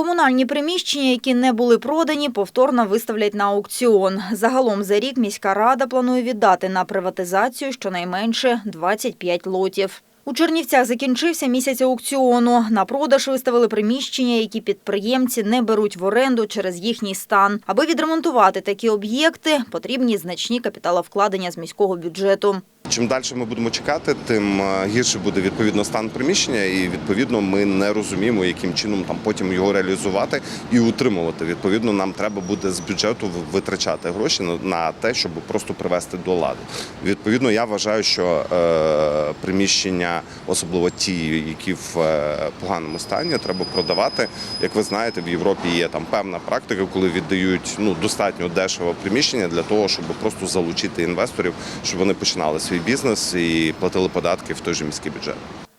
Комунальні приміщення, які не були продані, повторно виставлять на аукціон. Загалом за рік міська рада планує віддати на приватизацію щонайменше 25 лотів. У Чернівцях закінчився місяць аукціону. На продаж виставили приміщення, які підприємці не беруть в оренду через їхній стан. Аби відремонтувати такі об'єкти, потрібні значні капіталовкладення з міського бюджету. Чим далі ми будемо чекати, тим е, гірше буде відповідно стан приміщення, і відповідно ми не розуміємо, яким чином там потім його реалізувати і утримувати. Відповідно, нам треба буде з бюджету витрачати гроші на- те, щоб просто привести до ладу. Відповідно, я вважаю, що е, приміщення, особливо ті, які в е, поганому стані, треба продавати. Як ви знаєте, в Європі є там певна практика, коли віддають ну достатньо дешево приміщення для того, щоб просто залучити інвесторів, щоб вони починали свій бізнес і платили податки в той же міський бюджет.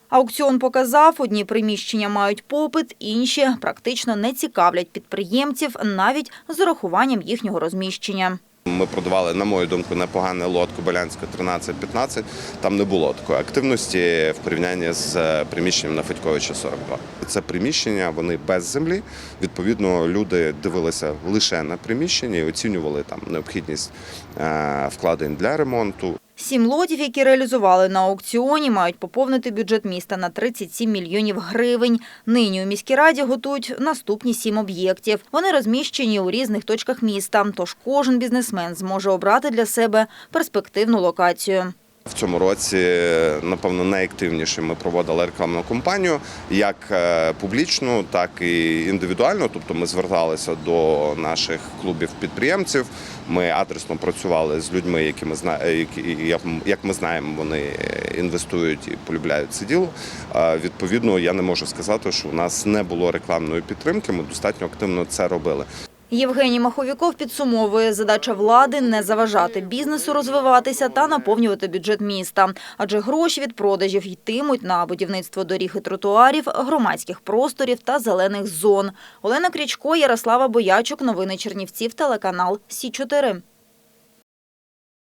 Аукціон показав, одні приміщення мають попит, інші практично не цікавлять підприємців навіть з урахуванням їхнього розміщення. Ми продавали, на мою думку, непоганий лот Кобилянська 13-15. Там не було такої активності в порівнянні з е, приміщенням на Федьковича 42. Це приміщення, вони без землі. Відповідно, люди дивилися лише на приміщення і оцінювали там необхідність е, вкладень для ремонту. Сім лотів, які реалізували на аукціоні, мають поповнити бюджет міста на 37 мільйонів гривень. Нині у міській раді готують наступні сім об'єктів. Вони розміщені у різних точках міста, тож кожен бізнесмен зможе обрати для себе перспективну локацію. В цьому році, напевно, найактивніше ми проводили рекламну кампанію, як е, публічну, так і індивідуально. Тобто ми зверталися до наших клубів підприємців. Ми адресно працювали з людьми, які ми зна- які як- ми знаємо, вони інвестують і полюбляють це діло. Відповідно, я не можу сказати, що у нас не було рекламної підтримки. Ми достатньо активно це робили. Євгеній Маховіков підсумовує, задача влади не заважати бізнесу розвиватися та наповнювати бюджет міста, адже гроші від продажів йтимуть на будівництво доріг і тротуарів, громадських просторів та зелених зон. Олена Крічко, Ярослава Боячук. Новини Чернівців, телеканал Сі 4